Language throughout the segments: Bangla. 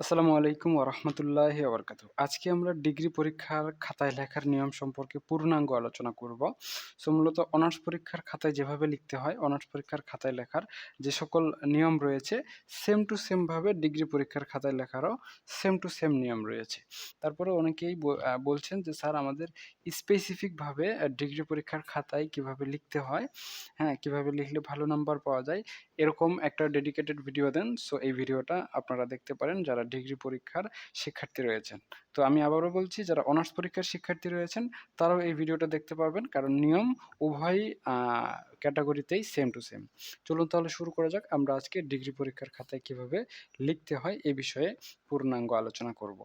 আসসালামু আলাইকুম ওরহমতুল্লাহি ওবরকাতু আজকে আমরা ডিগ্রি পরীক্ষার খাতায় লেখার নিয়ম সম্পর্কে পূর্ণাঙ্গ আলোচনা করব। সো মূলত অনার্স পরীক্ষার খাতায় যেভাবে লিখতে হয়, অনার্স পরীক্ষার খাতায় লেখার যে সকল নিয়ম রয়েছে সেম টু সেমভাবে ডিগ্রি পরীক্ষার খাতায় লেখারও সেম টু সেম নিয়ম রয়েছে। তারপরে অনেকেই বলছেন যে, স্যার, আমাদের স্পেসিফিকভাবে ডিগ্রি পরীক্ষার খাতায় কীভাবে লিখতে হয়? হ্যাঁ কীভাবে লিখলে ভালো নাম্বার পাওয়া যায়? এরকম একটা ডেডিকেটেড ভিডিও দেন। সো এই ভিডিওটা আপনারা দেখতে পারেন, যারা ডিগ্রি পরীক্ষার শিক্ষার্থী রয়েছেন। তো আমি আবারও বলছি, যারা অনার্স পরীক্ষার শিক্ষার্থী রয়েছেন, তারাও এই ভিডিওটা দেখতে পারবেন, কারণ নিয়ম উভয় ক্যাটাগরিতেই সেম টু সেম চলুন তাহলে শুরু করা যাক, আমরা আজকে ডিগ্রি পরীক্ষার খাতায় কীভাবে লিখতে হয়, এ বিষয়ে পূর্ণাঙ্গ আলোচনা করব।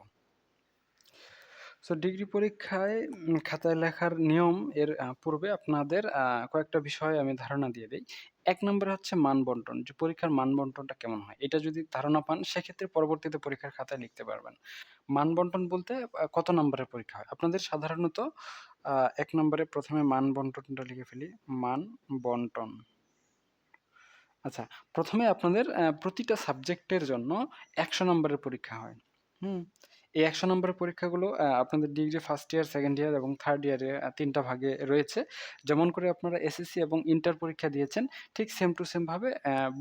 সো ডিগ্রি পরীক্ষায় খাতায় লেখার নিয়ম এর পূর্বে আপনাদের কয়েকটা বিষয় আমি ধারণা দিয়ে দিই। এক নম্বর হচ্ছে মান বন্টন যে পরীক্ষার মান বন্টনটা কেমন হয়? এটা যদি ধারণা পান, সেক্ষেত্রে পরবর্তীতে পরীক্ষার খাতায় লিখতে পারবেন। মান বন্টন বলতে কত নম্বরের পরীক্ষা হয়? আপনাদের সাধারণত এক নম্বরে প্রথমে মান বন্টনটা লিখে ফেলি। মান বন্টন আচ্ছা প্রথমে আপনাদের প্রতিটা সাবজেক্টের জন্য একশো নম্বরের পরীক্ষা হয়। হুম? এই একশো নম্বরের পরীক্ষাগুলো আপনাদের degree first year second year এবং থার্ড ইয়ারে তিনটা ভাগে রয়েছে। যেমন করে আপনারা এসএসসি এবং ইন্টার পরীক্ষা দিয়েছেন, ঠিক সেম টু সেমভাবে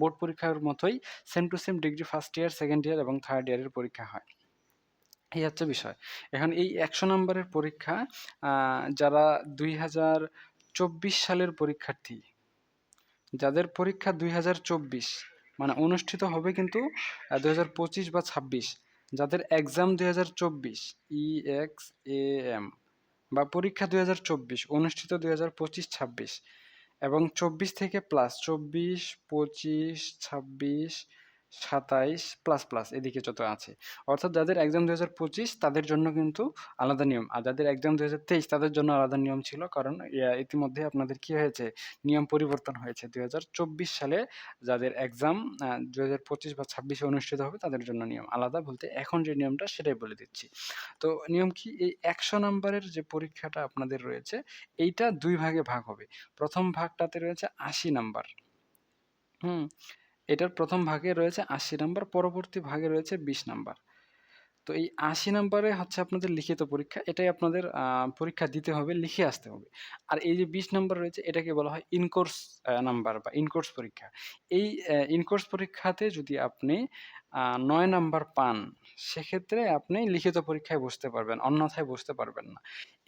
বোর্ড পরীক্ষার মতোই same to same degree first year second year এবং থার্ড ইয়ারের পরীক্ষা হয়। এই হচ্ছে বিষয়। এখন এই একশো নম্বরের পরীক্ষা যারা দুই হাজার চব্বিশ সালের পরীক্ষার্থী, যাদের পরীক্ষা দুই হাজার চব্বিশ মানে অনুষ্ঠিত হবে কিন্তু দুই হাজার পঁচিশ বা ছাব্বিশ যাদের এক্সাম দুই হাজার চব্বিশ ই এক্স এ এম বা পরীক্ষা দুই হাজার চব্বিশ, অনুষ্ঠিত দুই হাজার পঁচিশ ছাব্বিশ এবং চব্বিশ থেকে প্লাস চব্বিশ, পঁচিশ, ছাব্বিশ সাতাইশ প্লাস প্লাস এদিকে যত আছে। অর্থাৎ যাদের এক্সাম দু হাজার পঁচিশ, তাদের জন্য কিন্তু আলাদা নিয়ম। আর যাদের এক্সাম দু হাজার তেইশ, তাদের জন্য আলাদা নিয়ম ছিল। কারণ ইতিমধ্যে আপনাদের কি হয়েছে? নিয়ম পরিবর্তন হয়েছে। দুই হাজার চব্বিশ সালে যাদের এক্সাম দু হাজার পঁচিশ বা ছাব্বিশে অনুষ্ঠিত হবে, তাদের জন্য নিয়ম আলাদা বলতে এখন যে নিয়মটা, সেটাই বলে দিচ্ছি। তো নিয়ম কি? এই একশো নম্বরের যে পরীক্ষাটা আপনাদের রয়েছে, এইটা দুই ভাগে ভাগ হবে। প্রথম ভাগটাতে রয়েছে আশি নাম্বার। হুম? এটার প্রথম ভাগে রয়েছে আশি নাম্বার, পরবর্তী ভাগে রয়েছে বিশ নাম্বার। তো এই আশি নাম্বারে হচ্ছে আপনাদের লিখিত পরীক্ষা, এটাই আপনাদের পরীক্ষা দিতে হবে, লিখে আসতে হবে। আর এই যে বিশ নাম্বার রয়েছে, এটাকে বলা হয় ইনকোর্স নাম্বার বা ইনকোর্স পরীক্ষা। এই ইনকোর্স পরীক্ষাতে যদি আপনি নয় নাম্বার পান, সেক্ষেত্রে আপনি লিখিত পরীক্ষায় বসতে পারবেন, অন্যথায় বসতে পারবেন না।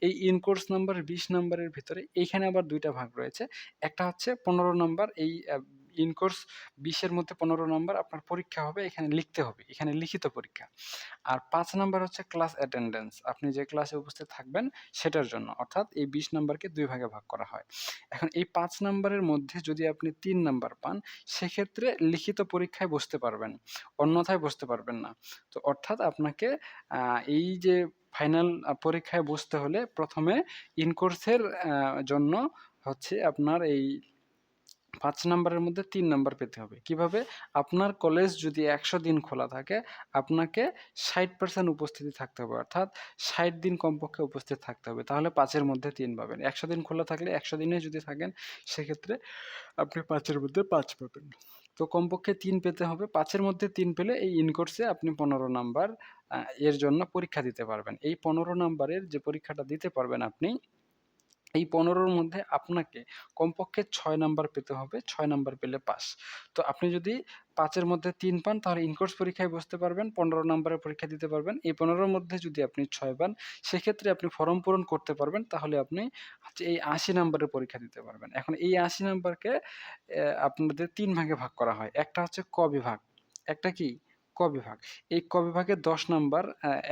এই ইনকোর্স নাম্বার, বিশ নাম্বারের ভিতরে এইখানে আবার দুইটা ভাগ রয়েছে। একটা হচ্ছে পনেরো নাম্বার, এই ইনকোর্স বিশের মধ্যে পনেরো নম্বর আপনার পরীক্ষা হবে, এখানে লিখতে হবে, এখানে লিখিত পরীক্ষা। আর পাঁচ নম্বর হচ্ছে ক্লাস অ্যাটেন্ডেন্স আপনি যে ক্লাসে উপস্থিত থাকবেন সেটার জন্য, অর্থাৎ এই বিশ নাম্বারকে দুই ভাগে ভাগ করা হয়। এখন এই পাঁচ নম্বরের মধ্যে যদি আপনি তিন নম্বর পান, সেক্ষেত্রে লিখিত পরীক্ষায় বসতে পারবেন, অন্যথায় বসতে পারবেন না। তো অর্থাৎ আপনাকে এই যে ফাইনাল পরীক্ষায় বসতে হলে প্রথমে ইনকোর্সের জন্য হচ্ছে আপনার এই পাঁচ নাম্বারের মধ্যে তিন নাম্বার পেতে হবে। কীভাবে? আপনার কলেজ যদি একশো দিন খোলা থাকে, আপনাকে ষাট পার্সেন্ট উপস্থিতি থাকতে হবে। অর্থাৎ ষাট দিন কমপক্ষে উপস্থিত থাকতে হবে। তাহলে পাঁচের মধ্যে তিন পাবেন। একশো দিন খোলা থাকলে একশো দিনে যদি থাকেন, সেক্ষেত্রে আপনি পাঁচের মধ্যে পাঁচ পাবেন। তো কমপক্ষে তিন পেতে হবে। পাঁচের মধ্যে তিন পেলে এই ইনকোর্সে আপনি পনেরো নাম্বার এর জন্য পরীক্ষা দিতে পারবেন। এই পনেরো নাম্বারের যে পরীক্ষাটা দিতে পারবেন আপনি এই পনেরোর মধ্যে আপনাকে কমপক্ষে ছয় নাম্বার পেতে হবে, ছয় নাম্বার পেলে পাস। তো আপনি যদি পাঁচের মধ্যে তিন পান, তাহলে ইনকোর্স পরীক্ষায় বসতে পারবেন, পনেরো নাম্বারের পরীক্ষা দিতে পারবেন। এই পনেরোর মধ্যে যদি আপনি ছয় পান, সেক্ষেত্রে আপনি ফর্ম পূরণ করতে পারবেন, তাহলে আপনি হচ্ছে এই আশি নাম্বারের পরীক্ষা দিতে পারবেন। এখন এই আশি নাম্বারকে আপনাদের তিন ভাগে ভাগ করা হয়। একটা হচ্ছে ক বিভাগ। একটা কি? ক বিভাগ এই ক বিভাগে দশ নাম্বার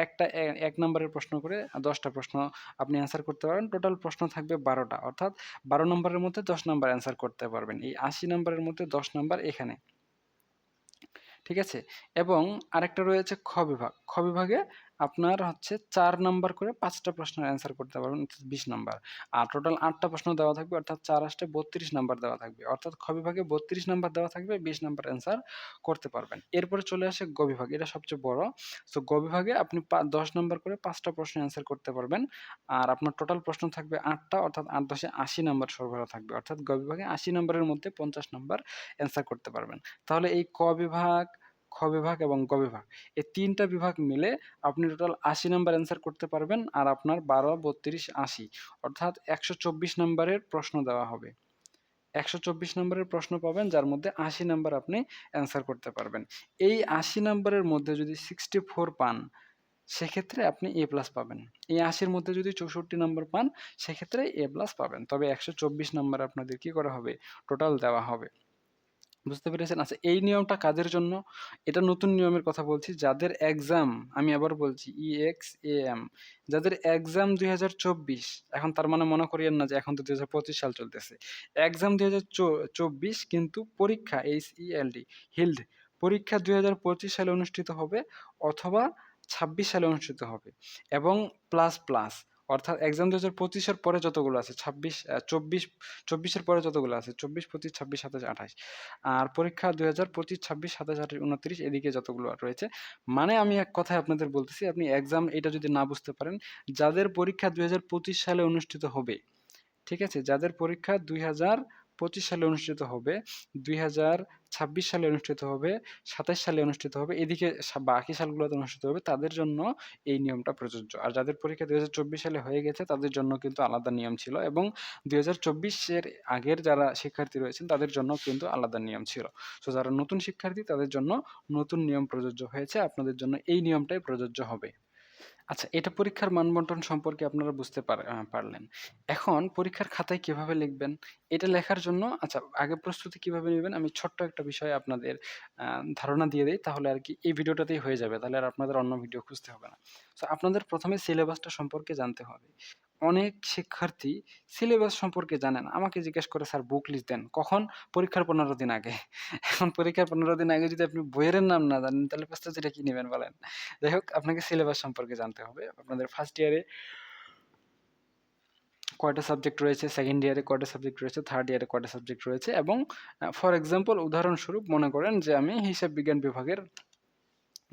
একটা এক নাম্বারের প্রশ্ন করে দশটা প্রশ্ন আপনি অ্যান্সার করতে পারবেন। টোটাল প্রশ্ন থাকবে বারোটা। অর্থাৎ বারো নম্বরের মধ্যে দশ নাম্বার অ্যান্সার করতে পারবেন। এই আশি নাম্বারের মধ্যে দশ নাম্বার এখানে। ঠিক আছে? এবং আরেকটা রয়েছে খ বিভাগ। খ বিভাগে আপনার হচ্ছে চার নাম্বার করে পাঁচটা প্রশ্নের অ্যান্সার করতে পারবেন বিশ নাম্বার। আর টোটাল আটটা প্রশ্ন দেওয়া থাকবে, অর্থাৎ চার আসতে বত্রিশ নাম্বার দেওয়া থাকবে। অর্থাৎ খ বিভাগে বত্রিশ নাম্বার দেওয়া থাকবে, বিশ নাম্বার অ্যান্সার করতে পারবেন। এরপরে চলে আসে গ বিভাগ, এটা সবচেয়ে বড়। সো গ বিভাগে আপনি দশ নাম্বার করে পাঁচটা প্রশ্ন অ্যান্সার করতে পারবেন। আর আপনার টোটাল প্রশ্ন থাকবে আটটা, অর্থাৎ আট দশে আশি নাম্বার সরবরাহ থাকবে। অর্থাৎ গ বিভাগে আশি নাম্বারের মধ্যে পঞ্চাশ নাম্বার অ্যান্সার করতে পারবেন। তাহলে এই ক বিভাগ খ বিভাগ এবং গ বিভাগ এই তিনটা বিভাগ মিলে আপনি টোটাল আশি নাম্বার অ্যান্সার করতে পারবেন আর আপনার বারো, বত্রিশ, আশি অর্থাৎ একশো চব্বিশ নাম্বারের প্রশ্ন দেওয়া হবে। একশো চব্বিশ নম্বরের প্রশ্ন পাবেন, যার মধ্যে আশি নাম্বার আপনি অ্যান্সার করতে পারবেন। এই আশি নাম্বারের মধ্যে যদি সিক্সটি ফোর পান, সেক্ষেত্রে আপনি এ প্লাস পাবেন। এই আশির মধ্যে যদি চৌষট্টি নম্বর পান, সেক্ষেত্রে এ প্লাস পাবেন। তবে একশো চব্বিশ নম্বর আপনাদের কি করা হবে? টোটাল দেওয়া হবে। বুঝতে পেরেছেন? আচ্ছা এই নিয়মটা কাদের জন্য, এটা নতুন নিয়মের কথা বলছি, যাদের এক্সাম আমি আবার বলছি ই এক্স এ এম যাদের এক্সাম দুই হাজার চব্বিশ, এখন তার মানে মনে করিয়েন না যে এখন তো দুই হাজার পঁচিশ সাল চলতেছে। এক্সাম দুই হাজার চব্বিশ কিন্তু পরীক্ষা এইচ ই এল ডি হিল্ড পরীক্ষা দুই হাজার পঁচিশ সালে অনুষ্ঠিত হবে অথবা ছাব্বিশ সালে অনুষ্ঠিত হবে এবং প্লাস প্লাস অর্থাৎ এক্সাম দু হাজার পঁচিশের পরে যতগুলো আছে, ছাব্বিশ চব্বিশ, চব্বিশের পরে যতগুলো আছে, চব্বিশ, পঁচিশ, ছাব্বিশ, সাতাশ, আঠাশ। আর পরীক্ষা দুই হাজার পঁচিশ, ছাব্বিশ, সাতাশ, আঠাশ, উনত্রিশ, এদিকে যতগুলো রয়েছে। মানে আমি এক কথায় আপনাদের বলতেছি, আপনি এক্সাম এটা যদি না বুঝতে পারেন, যাদের পরীক্ষা দুই হাজার পঁচিশ সালে অনুষ্ঠিত হবে, ঠিক আছে? যাদের পরীক্ষা দুই হাজার পঁচিশ সালে অনুষ্ঠিত হবে, দুই ছাব্বিশ সালে অনুষ্ঠিত হবে, সাতাশ সালে অনুষ্ঠিত হবে, এদিকে বাকি সালগুলোতে অনুষ্ঠিত হবে, তাদের জন্য এই নিয়মটা প্রযোজ্য। আর যাদের পরীক্ষা দুই হাজার চব্বিশ সালে হয়ে গেছে, তাদের জন্য কিন্তু আলাদা নিয়ম ছিল এবং দুই চব্বিশের আগের যারা শিক্ষার্থী রয়েছেন, তাদের জন্য কিন্তু আলাদা নিয়ম ছিল। তো যারা নতুন শিক্ষার্থী, তাদের জন্য নতুন নিয়ম প্রযোজ্য হয়েছে। আপনাদের জন্য এই নিয়মটাই প্রযোজ্য হবে। আচ্ছা এটা পরীক্ষার মানবন্টন সম্পর্কে আপনারা বুঝতে পারলেন। এখন পরীক্ষার খাতায় কীভাবে লিখবেন? এটা লেখার জন্য আচ্ছা আগে প্রস্তুতি কীভাবে নেবেন? আমি ছোট্ট একটা বিষয়ে আপনাদের ধারণা দিয়ে দিই, তাহলে আর কি এই ভিডিওটাতেই হয়ে যাবে, তাহলে আর আপনাদের অন্য ভিডিও খুঁজতে হবে না। তো আপনাদের প্রথমে সিলেবাসটা সম্পর্কে জানতে হবে। অনেক শিক্ষার্থী সিলেবাস সম্পর্কে জানেন। আমাকে জিজ্ঞেস করে, স্যার বুক লিস্ট দেন। কখন? পরীক্ষার পনেরো দিন আগে। এখন পরীক্ষার পনেরো দিন আগে যদি আপনি বইয়ের নাম না জানেন, তাহলে প্রস্তুতিটা কি নেবেন বলেন? যাই হোক, আপনাকে সিলেবাস সম্পর্কে জানতে হবে। আপনাদের ফার্স্ট ইয়ারে কয়টা সাবজেক্ট রয়েছে? সেকেন্ড ইয়ারে কয়টা সাবজেক্ট রয়েছে? থার্ড ইয়ারে কয়টা সাবজেক্ট রয়েছে? এবং ফর এক্সাম্পল উদাহরণস্বরূপ মনে করেন যে, আমি হিসাব বিজ্ঞান বিভাগের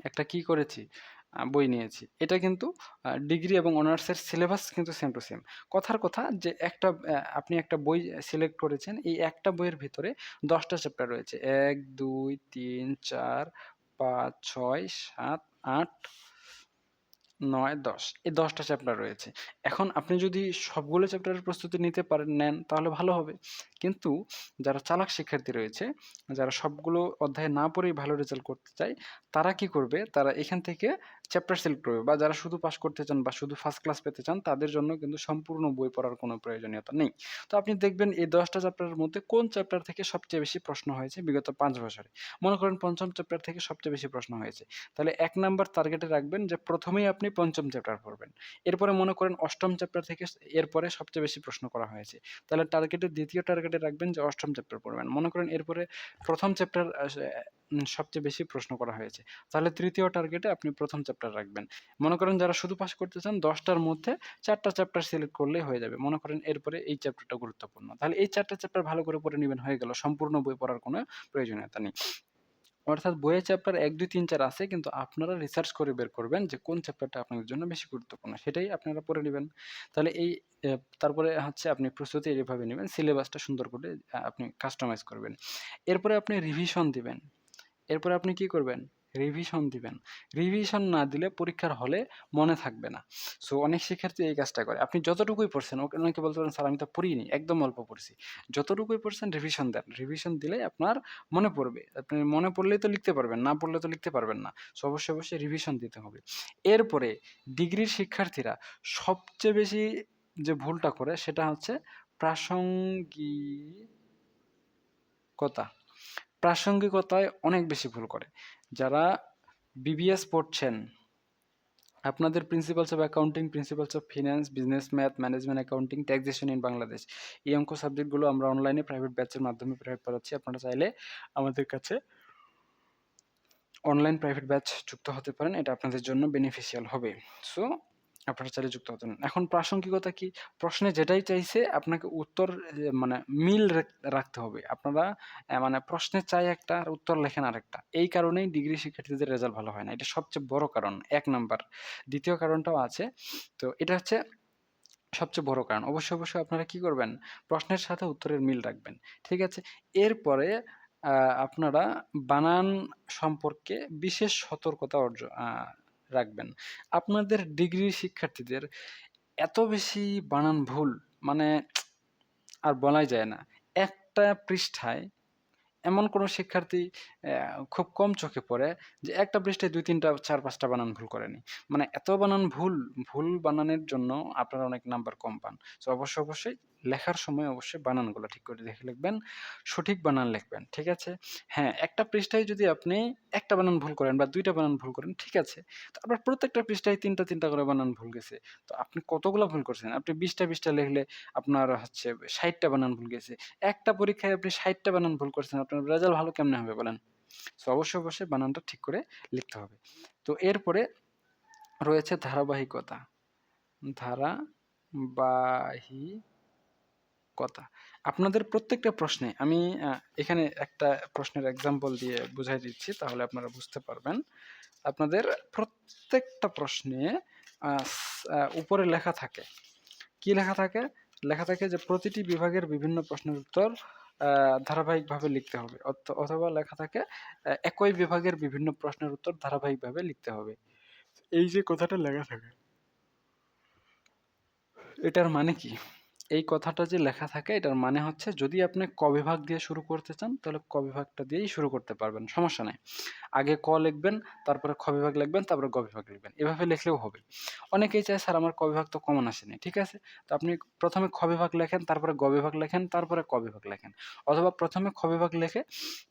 একটা কি করেছি? বই নিয়েছি। এটা কিন্তু ডিগ্রি এবং অনার্সের সিলেবাস কিন্তু সেম টু সেম কথার কথা যে একটা আপনি একটা বই সিলেক্ট করেছেন, এই একটা বইয়ের ভিতরে দশটা চ্যাপ্টার রয়েছে। এক, দুই, তিন, চার, পাঁচ, ছয়, সাত, আট, নয়, দশ। এই দশটা চ্যাপ্টার রয়েছে। এখন আপনি যদি সবগুলো চ্যাপ্টারের প্রস্তুতি নিতে পারেন নেন, তাহলে ভালো হবে। কিন্তু যারা চালাক শিক্ষার্থী রয়েছে, যারা সবগুলো অধ্যায় না পড়েই ভালো রেজাল্ট করতে চায়, তারা কি করবে? তারা এখান থেকে চ্যাপ্টার সিলেক্ট করবে বা যারা শুধু পাস করতে চান বা শুধু ফার্স্ট ক্লাস পেতে চান, তাদের জন্য কিন্তু সম্পূর্ণ বই পড়ার কোনো প্রয়োজনীয়তা নেই। তো আপনি দেখবেন এই দশটা চ্যাপ্টারের মধ্যে কোন চ্যাপ্টার থেকে সবচেয়ে বেশি প্রশ্ন হয়েছে? বিগত পাঁচ বছরে। মনে করেন পঞ্চম চ্যাপ্টার থেকে সবচেয়ে বেশি প্রশ্ন হয়েছে। তাহলে এক নাম্বার টার্গেটে রাখবেন যে প্রথমেই আপনি পঞ্চম চ্যাপ্টার পড়বেন। এরপরে মনে করেন অষ্টম চ্যাপ্টার থেকে এরপরে সবচেয়ে বেশি প্রশ্ন করা হয়েছে। তাহলে টার্গেটের দ্বিতীয় টার্গেটে রাখবেন যে অষ্টম চ্যাপ্টার পড়বেন। মনে করেন এরপরে প্রথম চ্যাপ্টার সবচেয়ে বেশি প্রশ্ন করা হয়েছে। তাহলে তৃতীয় টার্গেটে আপনি প্রথম চ্যাপ্টার রাখবেন। মনে করেন যারা শুধু পাস করতে চান দশটার মধ্যে চারটা চ্যাপ্টার সিলেক্ট করলেই হয়ে যাবে। মনে করেন এরপরে এই চ্যাপ্টারটা গুরুত্বপূর্ণ। তাহলে এই চারটা চ্যাপ্টার ভালো করে পড়ে নেবেন, হয়ে গেল। সম্পূর্ণ বই পড়ার কোনো প্রয়োজনীয়তা নেই। অর্থাৎ বইয়ের চ্যাপ্টার এক, দুই, তিন, চার আছে, কিন্তু আপনারা রিসার্চ করে বের করবেন যে কোন চ্যাপ্টারটা আপনাদের জন্য বেশি গুরুত্বপূর্ণ। সেটাই আপনারা পড়ে নেবেন। তাহলে এই তারপরে হচ্ছে আপনি প্রস্তুতি এইভাবে নেবেন। সিলেবাসটা সুন্দর করে আপনি কাস্টমাইজ করবেন। এরপরে আপনি রিভিশন দিবেন। এরপরে আপনি কি করবেন? রিভিশন দিবেন। রিভিশন না দিলে পরীক্ষার হলে মনে থাকবে না। সো অনেক শিক্ষার্থী এই কাজটা করে। আপনি যতটুকুই পড়ছেন, ওকে অনেকে বলতে পারেন, স্যার, আমি তো পড়িনি, একদম অল্প পড়ছি। যতটুকুই পড়ছেন রিভিশন দেন। রিভিশন দিলে আপনার মনে পড়বে। আপনি মনে পড়লেই তো লিখতে পারবেন, না পড়লে তো লিখতে পারবেন না। সো অবশ্যই অবশ্যই রিভিশন দিতে হবে। এরপরে ডিগ্রির শিক্ষার্থীরা সবচেয়ে বেশি যে ভুলটা করে, সেটা হচ্ছে প্রাসঙ্গিকতা। প্রাসঙ্গিকতায় অনেক বেশি ভুল করে। যারা বিবিএস পড়ছেন, আপনাদের principles of accounting principles of finance business math management accounting taxation in Bangladesh এই অঙ্ক সাবজেক্টগুলো আমরা অনলাইনে প্রাইভেট ব্যাচের মাধ্যমে প্রাইভেট পড়াচ্ছি আপনারা চাইলে আমাদের কাছে অনলাইন প্রাইভেট ব্যাচ যুক্ত হতে পারেন। এটা আপনাদের জন্য বেনিফিশিয়াল হবে। সো আপনারা চাইলে যুক্ত হতেন। এখন প্রাসঙ্গিকতা কি? প্রশ্নে যেটাই চাইছে, আপনাকে উত্তর মানে মিল রাখতে হবে। আপনারা মানে প্রশ্নে চাই একটা আর উত্তর লেখেন আরেকটা। এই কারণেই ডিগ্রি শিক্ষার্থীদের রেজাল্ট ভালো হয় না। এটা সবচেয়ে বড় কারণ, এক নাম্বার। দ্বিতীয় কারণটাও আছে। তো এটা হচ্ছে সবচেয়ে বড় কারণ। অবশ্যই অবশ্যই আপনারা কি করবেন? প্রশ্নের সাথে উত্তরের মিল রাখবেন। ঠিক আছে? এরপরে আপনারা বানান সম্পর্কে বিশেষ সতর্কতা অর্জ, আ রাখবেন। আপনাদের ডিগ্রি শিক্ষার্থীদের এত বেশি বানান ভুল মানে আর বলাই যায় না। একটা পৃষ্ঠায় এমন কোনো শিক্ষার্থী খুব কম চোখে পড়ে যে একটা পৃষ্ঠায় ২-৩ টা ৪-৫ বানান ভুল করেনি। মানে এত বানান ভুল, ভুল বানানের জন্য আপনারা অনেক নাম্বার কম পান। তো অবশ্যই, অবশ্যই লেখার সময় অবশ্যই বানানগুলো ঠিক করে দেখে লিখবেন। সঠিক বানান লিখবেন। ঠিক আছে? হ্যাঁ, একটা পৃষ্ঠায় যদি আপনি একটা বানান ভুল করেন বা দুইটা বানান ভুল করেন ঠিক আছে। তো আপনার প্রত্যেকটা পৃষ্ঠায় ৩ টা ৩ টা করে বানান ভুল গেছে। তো আপনি কতগুলো ভুল করছেন? আপনি বিশটা বিশটা লিখলে আপনার হচ্ছে ৬০ টা বানান ভুল গেছে। একটা পরীক্ষায় আপনি ৬০ টা বানান ভুল করছেন। আপনার রেজাল্ট ভালো কেমনে হবে বলেন? সো অবশ্যই, অবশ্যই বানানটা ঠিক করে লিখতে হবে। তো এরপরে রয়েছে ধারাবাহিকতা। ধারাবাহিকতা। আপনাদের প্রত্যেকটা প্রশ্নে আমি এখানে একটা প্রশ্নের এক্সাম্পল দিয়ে বুঝাই দিচ্ছি, তাহলে আপনারা বুঝতে পারবেন। আপনাদের প্রত্যেকটা প্রশ্নে উপরে লেখা থাকে। কি লেখা থাকে? লেখা থাকে যে প্রতিটি বিভাগের বিভিন্ন প্রশ্নের উত্তর ধারাবাহিকভাবে লিখতে হবে। অথ অথবা লেখা থাকে একই বিভাগের বিভিন্ন প্রশ্নের উত্তর ধারাবাহিকভাবে লিখতে হবে। এই যে কথাটা লেখা থাকে, এটার মানে কি? এই কথাটা যে লেখা থাকে এটার মানে হচ্ছে যদি আপনি ক বিভাগ দিয়ে শুরু করতে চান তাহলে ক বিভাগটা দিয়েই শুরু করতে পারবেন। সমস্যা নাই। আগে ক লিখবেন, তারপরে খ বিভাগ লিখবেন, তারপরে গ বিভাগ লিখবেন। এভাবে লিখলেও হবে। অনেকেই চায় স্যার আমার ক বিভাগ তো কমন আসেনি। ঠিক আছে? তো আপনি ১ম এ খ বিভাগ লেখেন, তারপরে গ বিভাগ লেখেন, তারপরে ক বিভাগ লেখেন। অথবা ১ম এ খ বিভাগ লেখে,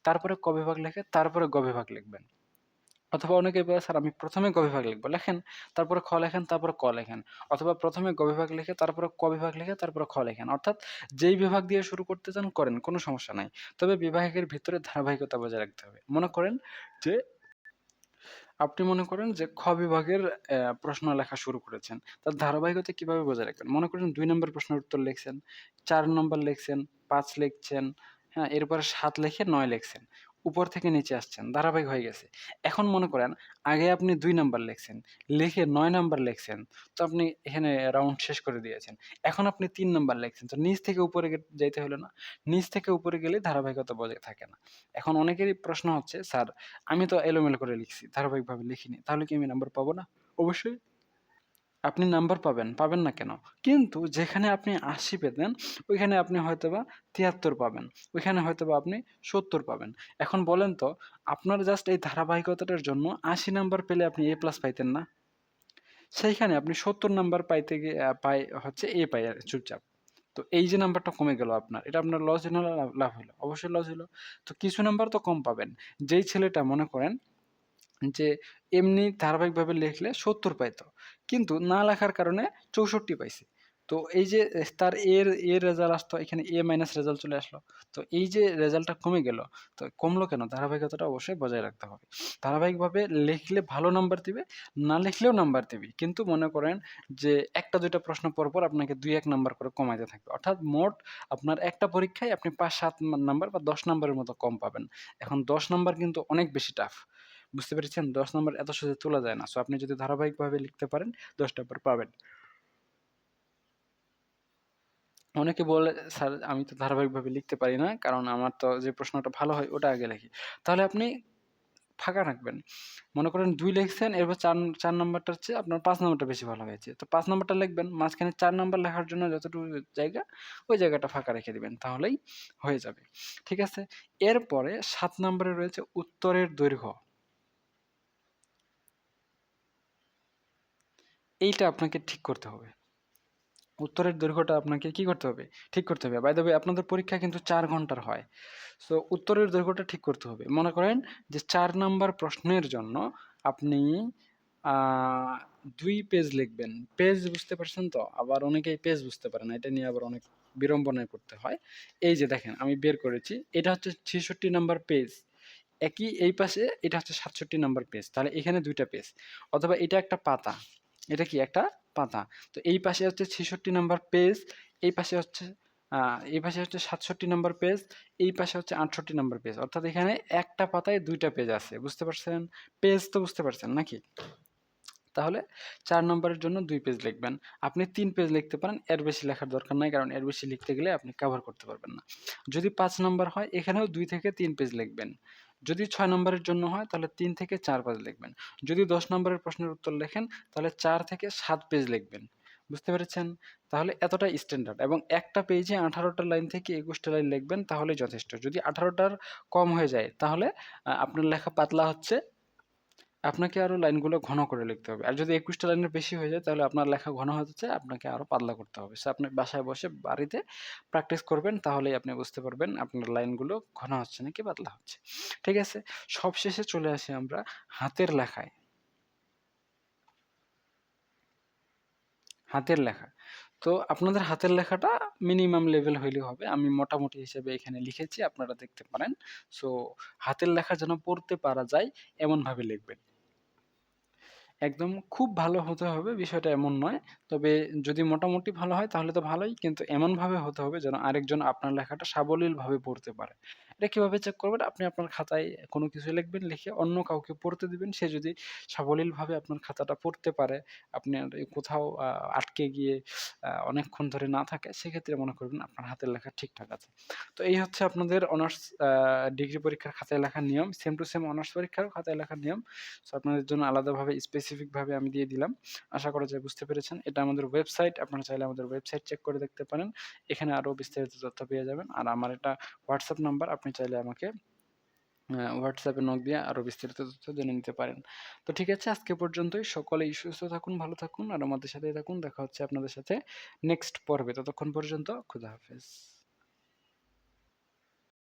তারপরে ক বিভাগ লেখে, তারপরে গ বিভাগ লিখবেন। অথবা অনেকেই বলে স্যার আমি ১ম এ গ বিভাগ লিখব। লেখেন, তারপরে খ লেখেন, তারপরে ক লেখেন। অথবা ১ম এ গ বিভাগ লিখে, তারপরে ক বিভাগ লিখে, তারপরে খ লেখেন। অর্থাৎ যেই বিভাগ দিয়ে শুরু করতে চান করেন, কোনো সমস্যা নাই। তবে বিভাগের ভিতরে ধারাবাহিকতা বজায় রাখতে হবে। মনে করেন যে আপনি মনে করেন যে খ বিভাগের প্রশ্ন লেখা শুরু করেছেন। তার ধারাবাহিকতা কীভাবে বজায় রাখবেন? মনে করেন দুই নম্বর প্রশ্নের উত্তর লিখছেন, চার নম্বর লিখছেন, পাঁচ লিখছেন, হ্যাঁ? এরপরে সাত লিখে নয় লিখছেন। উপর থেকে নিচে আসছেন। ধারাবাহিক হয়ে গেছে। এখন মনে করেন আগে আপনি দুই নাম্বার লিখছেন, লিখে নয় নাম্বার লিখছেন। তো আপনি এখানে রাউন্ড শেষ করে দিয়েছেন। এখন আপনি তিন নাম্বার লিখছেন। তো নিচ থেকে উপরে যাইতে হলো না? নিচ থেকে উপরে গেলে ধারাবাহিকতা বজায় থাকে না। এখন অনেকেরই প্রশ্ন হচ্ছে, "স্যার আমি তো এলোমেলো করে লিখছি, ধারাবাহিকভাবে লিখিনি। তাহলে কি আমি নাম্বার পাবো না?" অবশ্যই আপনি নাম্বার পাবেন। পাবেন না কেন? কিন্তু যেখানে আপনি ৮০ পেতেন, ওইখানে আপনি হয়তোবা ৭৩ পাবেন। ওইখানে হয়তোবা আপনি ৭০ পাবেন। এখন বলেন তো, আপনার জাস্ট এই ধারাবাহিকতাটার জন্য ৮০ নাম্বার পেলে আপনি এ প্লাস পাইতেন না? সেইখানে আপনি ৭০ নাম্বার পাইতে গিয়ে পাই হচ্ছে এ পাই চুপচাপ। তো এই যে নাম্বারটা কমে গেল আপনার, এটা আপনার লস হইল না লাভ হইল? অবশ্যই লস হইল। তো কিছু নাম্বার তো কম পাবেন। যেই ছেলেটা মনে করেন যে এমনি ধারাবাহিকভাবে লিখলে ৭০ পাইতো। কিন্তু না লেখার কারণে ৬৪ পাইছে। তো এই যে তার এর এ রেজাল্ট আসতো এখানে এ মাইনাস রেজাল্ট চলে আসলো। তো এই যে রেজাল্টটা কমে গেল, তো কমলো কেন? ধারাবাহিকতাটা অবশ্যই বজায় রাখতে হবে। ধারাবাহিকভাবে লিখলে ভালো নাম্বার দিবে, না লিখলেও নাম্বার দিবে। কিন্তু মনে করেন যে ১ টা ২ টা প্রশ্ন পরপর আপনাকে ২-১ নাম্বার করে কমাইতে থাকবে। অর্থাৎ মোট আপনার একটা পরীক্ষায় আপনি পাঁচ সাত নাম্বার বা ১০ নাম্বারের মতো কম পাবেন। এখন ১০ নাম্বার কিন্তু অনেক বেশি টাফ। বুঝতে পেরেছেন? দশ নম্বর এত সহজে তোলা যায় না। সো আপনি যদি ধারাবাহিকভাবে লিখতে পারেন দশ নম্বর পাবেন। অনেকে বলে, "স্যার আমি তো ধারাবাহিকভাবে লিখতে পারি না। কারণ আমার তো যে প্রশ্নটা ভালো হয় ওটা আগে লিখি।" তাহলে আপনি ফাঁকা রাখবেন। মনে করেন দুই লিখছেন এরপর ৪ ৪ নাম্বারটার হচ্ছে আপনার পাঁচ নম্বরটা বেশি ভালো হয়েছে। তো পাঁচ নম্বরটা লিখবেন। মাঝখানে চার নম্বর লেখার জন্য যতটুকু জায়গা, ওই জায়গাটা ফাঁকা রেখে দিবেন। তাহলেই হয়ে যাবে। ঠিক আছে? এরপরে সাত নম্বরে রয়েছে উত্তরের দৈর্ঘ্য। এইটা আপনাকে ঠিক করতে হবে। উত্তরের দৈর্ঘ্যটা আপনাকে কি করতে হবে? ঠিক করতে হবে। বাই ওয়ে আপনাদের পরীক্ষা কিন্তু চার ঘণ্টার হয়। সো উত্তরের দৈর্ঘ্যটা ঠিক করতে হবে। মনে করেন যে চার নাম্বার প্রশ্নের জন্য আপনি দুই পেজ লিখবেন। পেজ বুঝতে পারছেন তো? আবার অনেকেই পেজ বুঝতে পারে না। এটা নিয়ে আবার অনেক বিড়ম্বনায় পড়তে হয়। এই যে দেখেন, আমি বের করেছি। এটা হচ্ছে ৬৬ নাম্বার পেজ। একই এই পাশে এটা হচ্ছে ৬৭ নাম্বার পেজ। তাহলে এখানে দুইটা পেজ। অথবা এটা একটা পাতা। এটা কি? একটা পাতা। তো এই পাশে হচ্ছে ৬৬ নাম্বার পেজ, এই পাশে হচ্ছে এই পাশে হচ্ছে ৬৭ নাম্বার পেজ, এই পাশে হচ্ছে ৬৮ নাম্বার পেজ। অর্থাৎ এখানে একটা পাতায় দুইটা পেজ আছে। বুঝতে পারছেন? পেজ তো বুঝতে পারছেন নাকি? তাহলে চার নম্বরের জন্য দুই পেজ লিখবেন আপনি তিন পেজ লিখতে পারেন এর বেশি লেখার দরকার নাই কারণ এর বেশি লিখতে গেলে আপনি কভার করতে পারবেন না যদি পাঁচ নম্বর হয় এখানেও দুই থেকে তিন পেজ লিখবেন যদি ছয় নম্বরের জন্য হয়, তাহলে তিন থেকে চার পেজ লিখবেন। যদি দশ নম্বরের প্রশ্নের উত্তর লেখেন, তাহলে চার থেকে সাত পেজ লিখবেন। বুঝতে পেরেছেন? তাহলে এতটা স্ট্যান্ডার্ড এবং একটা পেজে আঠারোটা লাইন থেকে একুশটা লাইন লিখবেন তাহলে যথেষ্ট। যদি আঠারোটার কম হয়ে যায়, তাহলে আপনার লেখা পাতলা হচ্ছে। আপনাকে আরও লাইনগুলো ঘন করে লিখতে হবে। আর যদি একুশটা লাইনের বেশি হয়ে যায়, তাহলে আপনার লেখা ঘন হচ্ছে আপনাকে আরও পাতলা করতে হবে। সো আপনি বাসায় বসে বাড়িতে প্র্যাকটিস করবেন, তাহলেই আপনি বুঝতে পারবেন আপনার লাইনগুলো ঘন হচ্ছে নাকি পাতলা হচ্ছে। ঠিক আছে? সব শেষে চলে আসি আমরা হাতের লেখায়। হাতের লেখা। তো আপনাদের হাতের লেখাটা মিনিমাম লেভেল হইলে হবে। আমি মোটামুটি হিসেবে এখানে লিখেছি, আপনারা দেখতে পারেন। সো হাতের লেখা যেন পড়তে পারা যায়, এমনভাবে লিখবেন। একদম খুব ভালো হতে হবে, বিষয়টা এমন নয়। তবে যদি মোটামুটি ভালো হয় তাহলে তো ভালোই, কিন্তু এমনভাবে হতে হবে যেন আরেকজন আপনার লেখাটা সাবলীলভাবে পড়তে পারে। এটা কীভাবে চেক করবেন? আপনি আপনার খাতায় কোনো কিছু লিখবেন, লিখে অন্য কাউকে পড়তে দিবেন। সে যদি সাবলীলভাবে আপনার খাতাটা পড়তে পারে আপনার এই কোথাও আটকে গিয়ে অনেকক্ষণ ধরে না থাকে, সেক্ষেত্রে মনে করবেন আপনার হাতের লেখা ঠিকঠাক আছে। তো এই হচ্ছে আপনাদের অনার্স ডিগ্রি পরীক্ষার খাতায় লেখার নিয়ম। সেম টু সেম অনার্স পরীক্ষারও খাতায় লেখার নিয়ম। সো আপনাদের জন্য আলাদাভাবে স্পেসিফিকভাবে আমি দিয়ে দিলাম। আশা করা যায় বুঝতে পেরেছেন। এটা আমাদের ওয়েবসাইট আপনারা চাইলে আমাদের ওয়েবসাইট চেক করে দেখতে পারেন। এখানে আরও বিস্তারিত তথ্য পেয়ে যাবেন। আর আমার এটা হোয়াটসঅ্যাপ নাম্বার আপনি চাইলে আমাকে হোয়াটসঅ্যাপে নক দিয়ে আরও বিস্তারিত তথ্য জেনে নিতে পারেন। তো ঠিক আছে, আজকে পর্যন্তই। সকলেই সুস্থ থাকুন, ভালো থাকুন, আর আমাদের সাথেই থাকুন। দেখা হচ্ছে আপনাদের সাথে নেক্সট পর্বে। ততক্ষণ পর্যন্ত, খুদা হাফেজ।